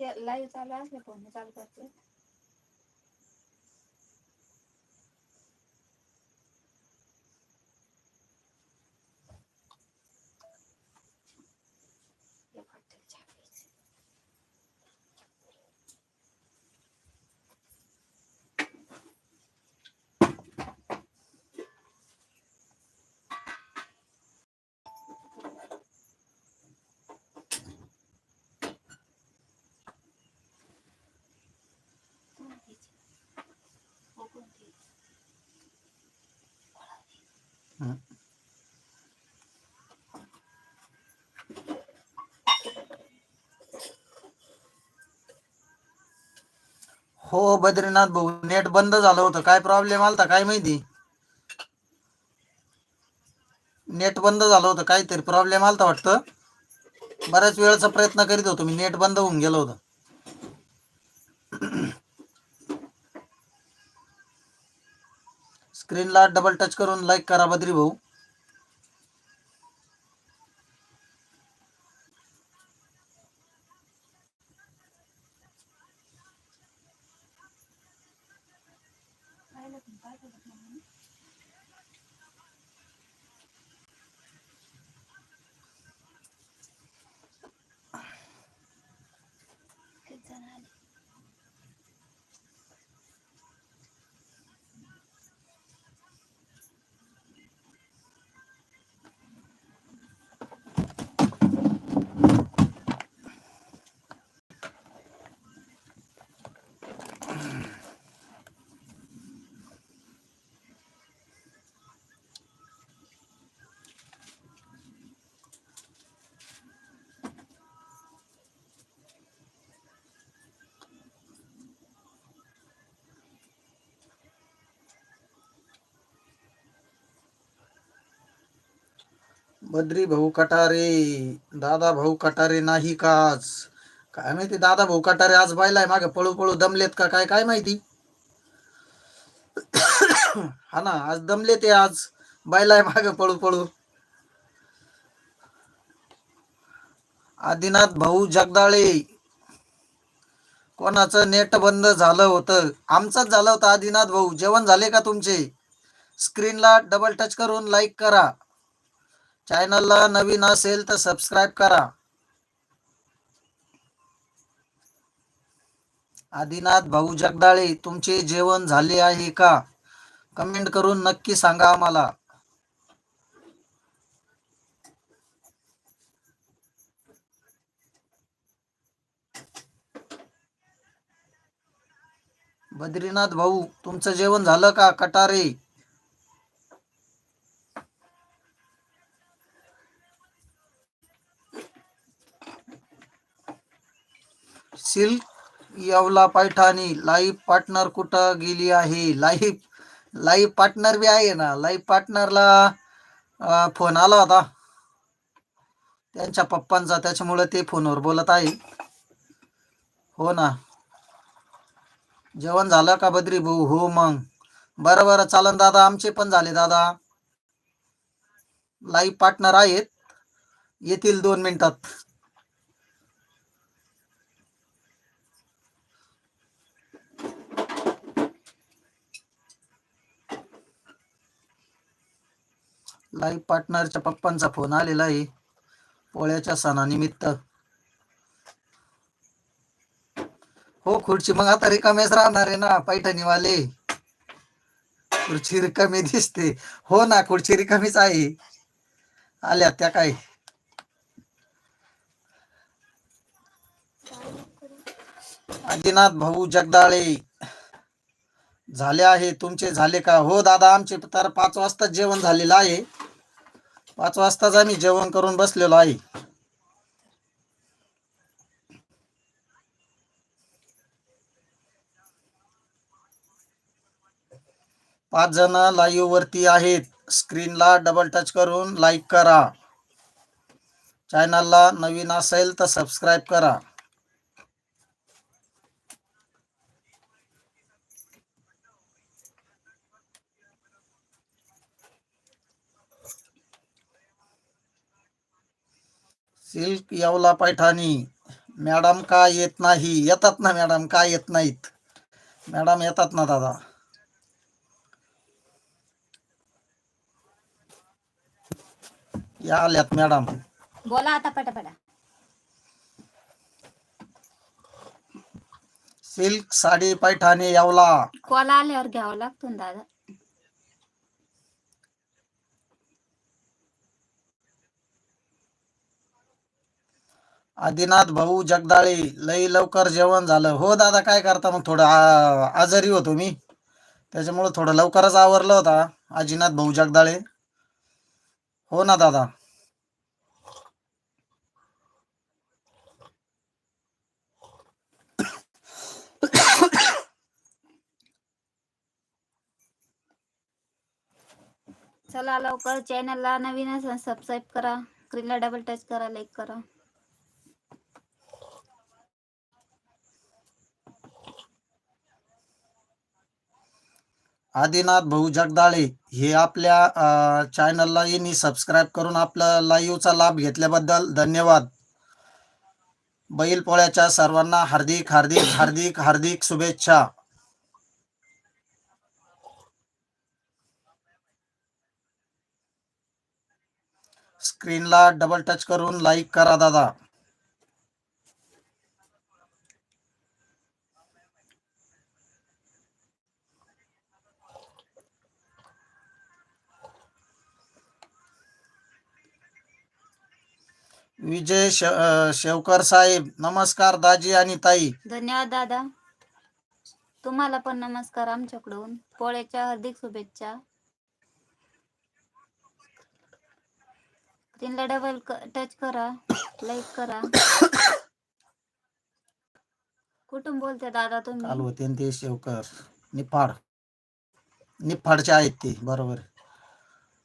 ते लाईव्ह चालू असले फोन चालू करते. हो बद्रीनाथ भाऊ नेट बंद झालं होतं. काय प्रॉब्लेम आलता काय माहिती? नेट बंद झालं होतं काहीतरी प्रॉब्लेम आलता वाटतं. बऱ्याच वेळचा प्रयत्न करीत होतो मी नेट बंद होऊन गेलो होतं. स्क्रीनला डबल टच करून लाईक करा बद्री भाऊ पाहिलं पण काय करत नाही मी. किती जण आले? बद्री भाऊ कटारे दादा भाऊ कटारे नाही का आज काय माहिती दादा भाऊ कटारे आज बायलाय मागे पळू पळू दमलेत का काय काय माहिती? हा ना आज दमले ते आज. बायलाय मागे पळू पळू. आदिनाथ भाऊ जगदाळे. कोणाचं नेट बंद झालं होतं? आमचंच झालं होतं आदिनाथ भाऊ. जेवण झाले का तुमचे? स्क्रीनला डबल टच करून लाईक करा. चॅनलला नवीन असेल तर सबस्क्राईब करा. आदिनाथ भाऊ जगदाळे तुमचे जेवण झाले आहे का? कमेंट करून नक्की सांगा आम्हाला. बद्रीनाथ भाऊ तुमचं जेवण झालं का? Katare? Silk Yeola Paithani. Live partner कुठं गेली आहे? लाईव्ह लाईव्ह पार्टनर बी आहे ना. लाईव्ह पार्टनरला फोन आला होता. त्यांच्या पप्पांचा. त्याच्यामुळे ते फोनवर बोलत आहे. हो ना. जेवण झालं का बद्री भाऊ? हो मग. बरं बरं. चालन दादा. आमचे पण झाले दादा. लाईव्ह पार्टनर आहेत. येतील दोन मिनिटात. लाईव्ह पार्टनरच्या पप्पांचा फोन आलेला आहे. पोळ्याच्या सणानिमित्त. हो खुर्ची. मग आता रिकामेच राहणार आहे ना पैठणीवाले. खुर्ची रिकामी दिसते. हो ना खुर्ची रिकामीच आहे. आल्या त्या काय? आदिनाथ भाऊ जगदाळे. झाले आहे. तुमचे झाले का? हो दादा आमचे तर पाच वाजता जेवण झालेलं आहे. पाच वाजताच आम्ही जेवण करून बसलेलो आहे. पाच जण लाईव्ह वरती आहेत. स्क्रीनला डबल टच करून लाईक करा. चॅनलला नवीन असेल तर सबस्क्राईब करा. सिल्क येवला पैठाणी. मॅडम का येत नाही? येतात ना मॅडम का येत नाहीत? मॅडम येतात ना दादा. या आल्यात मॅडम. बोला आता पटापटा. सिल्क साडी पैठाणी यावला. कॉल आल्यावर घ्यावं लागतो ना दादा. आदिनाथ भाऊ जगदाळे लई लवकर जेवण झालं. हो दादा काय करता मग? थोडं आजारी होतो मी. त्याच्यामुळं थोडं लवकरच आवरलं होता. आजीनाथ भाऊ जगदाळे. हो ना दादा. चला लवकर चॅनलला नवीन असेल सबस्क्राईब करा. स्क्रीनला डबल टच करा लाईक करा. आदिनाथ भाऊ जगदाळे हे आपल्या चॅनलला यांनी सबस्क्राईब करून आपला लाईव्हचा लाभ घेतल्याबद्दल धन्यवाद. बैलपोळ्याच्या सर्वांना हार्दिक हार्दिक हार्दिक हार्दिक शुभेच्छा. स्क्रीनला डबल टच करून लाईक करा दादा. विजय शे- शेवकर साहेब नमस्कार दाजी आणि ताई. धन्यवाद दादा. तुम्हाला पण नमस्कार आमच्याकडून. पोळ्याच्या हार्दिक शुभेच्छा. स्क्रीनला डबल टच करा लाईक करा. कुठून बोलते दादा चालू तुम्ही होते न ते शेवकर. निफाड. निफाडचे आहेत ते बरोबर.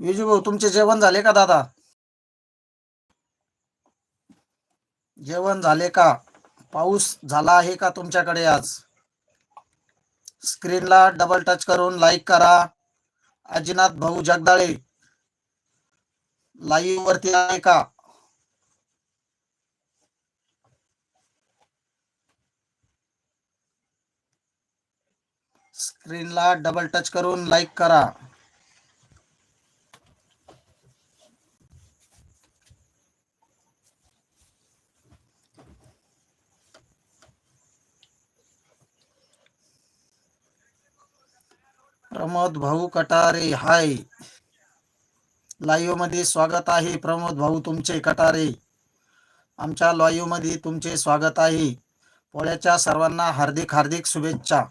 विजू भाऊ तुमचे जेवण झाले का दादा? जेवण झाले का? पाऊस झाला आहे का तुमच्याकडे आज? स्क्रीनला डबल टच करून लाईक करा. अजिनाथ भाऊ जगदाळे लाईव्ह वरती आहे का? स्क्रीनला डबल टच करून लाईक करा. प्रमोद भाऊ कटारे हाय. लाईव्हमध्ये स्वागत आहे प्रमोद भाऊ तुमचे कटारे. आमच्या लाईव्हमध्ये तुमचे स्वागत आहे. पोळ्याच्या सर्वांना हार्दिक हार्दिक शुभेच्छा.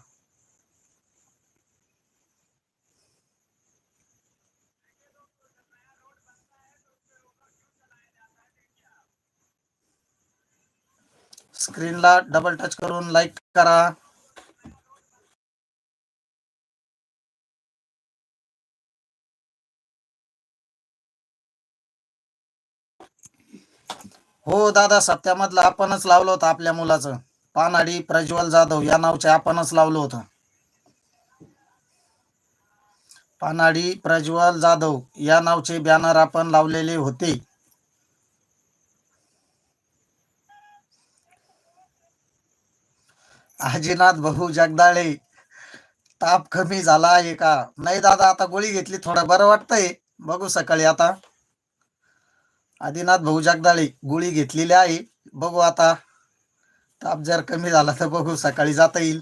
स्क्रीनला डबल टच करून लाईक करा. हो दादा सप्त्यामधलं आपणच लावलं होतं आपल्या मुलाचं. पानाडी प्रज्वल जाधव या नावचे आपणच लावलं होतं. पानाडी प्रज्वल जाधव या नावचे बॅनर आपण लावलेले होते. आजीनाथ भाऊ जगदाळे ताप कमी झाला आहे का? नाही दादा आता गोळी घेतली थोडं बरं वाटतंय. बघू सकाळी आता. आदिनाथ भाऊ जगदाळे गोळी घेतलेली आहे. बघू आता ताप जर कमी झाला तर बघू सकाळी जाता येईल.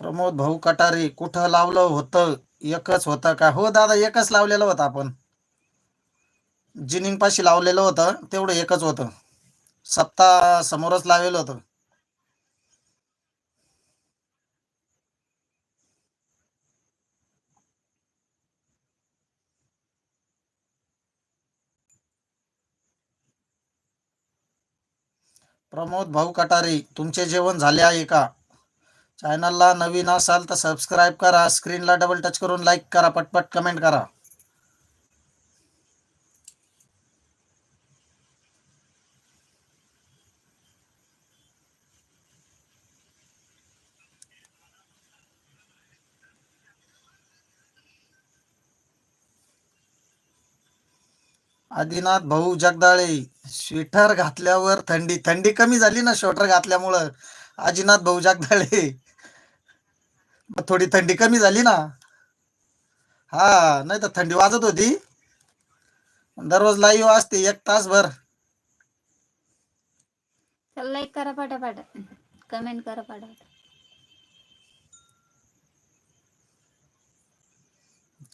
प्रमोद भाऊ कटारे कुठं लावलं होतं? एकच होतं का? हो दादा एकच लावलेलं होतं आपण. जिनिंग पाशी लावलेलं होतं तेवढं एकच होतं. सप्ताह समोरच लावलेलं होतं. प्रमोद भाऊ कटारे तुमचे जेवण झाले आहे का? चॅनलला नवीन असाल तर सबस्क्राईब करा स्क्रीनला डबल टच करून लाईक करा पटपट कमेंट करा. आदिनाथ भाऊ जगदाळे स्वेटर घातल्यावर थंडी थंडी कमी झाली ना स्वेटर घातल्यामुळं? आदिनाथ भाऊ जगदाळे. थोडी थंडी कमी झाली ना. हा नाही तर थंडी वाजत होती. दररोज लाईव्ह असते एक तासभर. चल लाईक करा पटापट. कमेंट करा पटापट.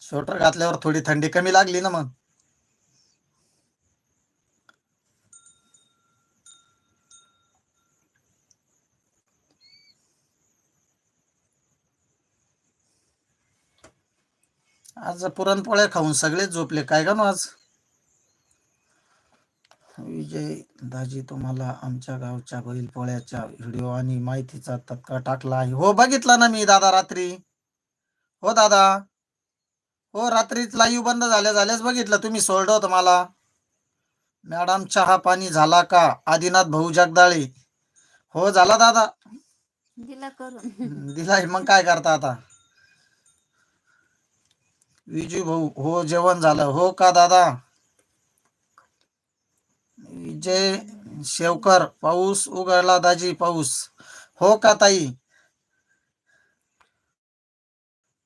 स्वेटर घातल्यावर थोडी थंडी कमी लागली ना मग. आज पुरणपोळ्या खाऊन सगळेच झोपले. काय का आज? विजय दाजी तुम्हाला आमच्या गावच्या बैलपोळ्याच्या व्हिडिओ आणि माहितीचा तत्काळ टाकला आहे. हो बघितला ना मी दादा रात्री. हो दादा. हो रात्रीच लाईव्ह बंद झाल्या झाल्याच बघितलं. तुम्ही सोडलं होतं मला. मॅडम चहा पाणी झाला का? आदिनाथ भाऊ जगदाळे. हो झाला दादा. दिला करून. दिलाय. मग काय करता आता? विजू भाऊ हो जेवण झालं. हो का दादा? विजय शेवकर पाऊस उघडला दाजी पाऊस. हो का ताई?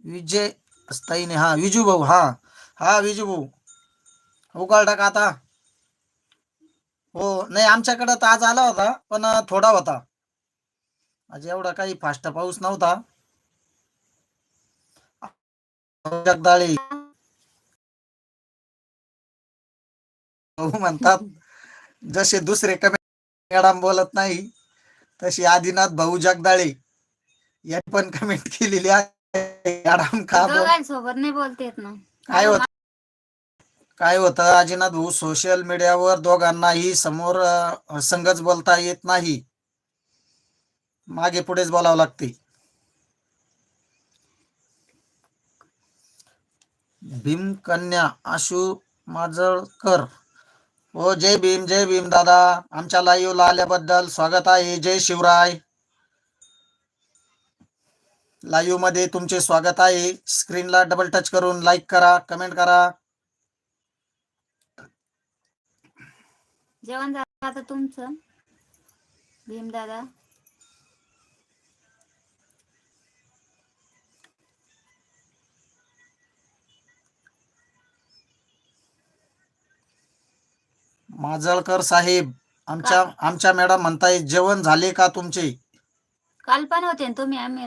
विजय ताईने हा विजू भाऊ हा. हा विजू भाऊ. उघडला का आता? हो नाही आमच्याकडे तर आज आला होता पण थोडा होता. आज एवढा काही फास्ट पाऊस नव्हता. जगदाळे भाऊ म्हणतात जसे दुसरे कमेंट मॅडम बोलत नाही तशी आदिनाथ भाऊ जगदाळे यांनी पण कमेंट केलेली आहे. मॅडम का बोल- दोघांसोबत नाही बोलते ना. काय होत? काय होतं आजीनाथ भाऊ सोशल मीडियावर दोघांनाही समोर संगच बोलता येत नाही. मागे पुढेच बोलावं लागते. भीम कन्या आशु माजळकर. हो जय भीम जय भीम दादा. आमच्या लाईव्ह आल्याबद्दल स्वागत आहे. जय शिवराय. लाईव्हमध्ये तुमचे स्वागत आहे. स्क्रीनला डबल टच करून लाईक करा कमेंट करा. जेवण झालं आता तुमचं? भीम दादा? माजळकर साहेब आमच्या आमच्या मॅडम म्हणताय जेवण झाले का तुमचे? काल पण होते ना तुम्ही आम्ही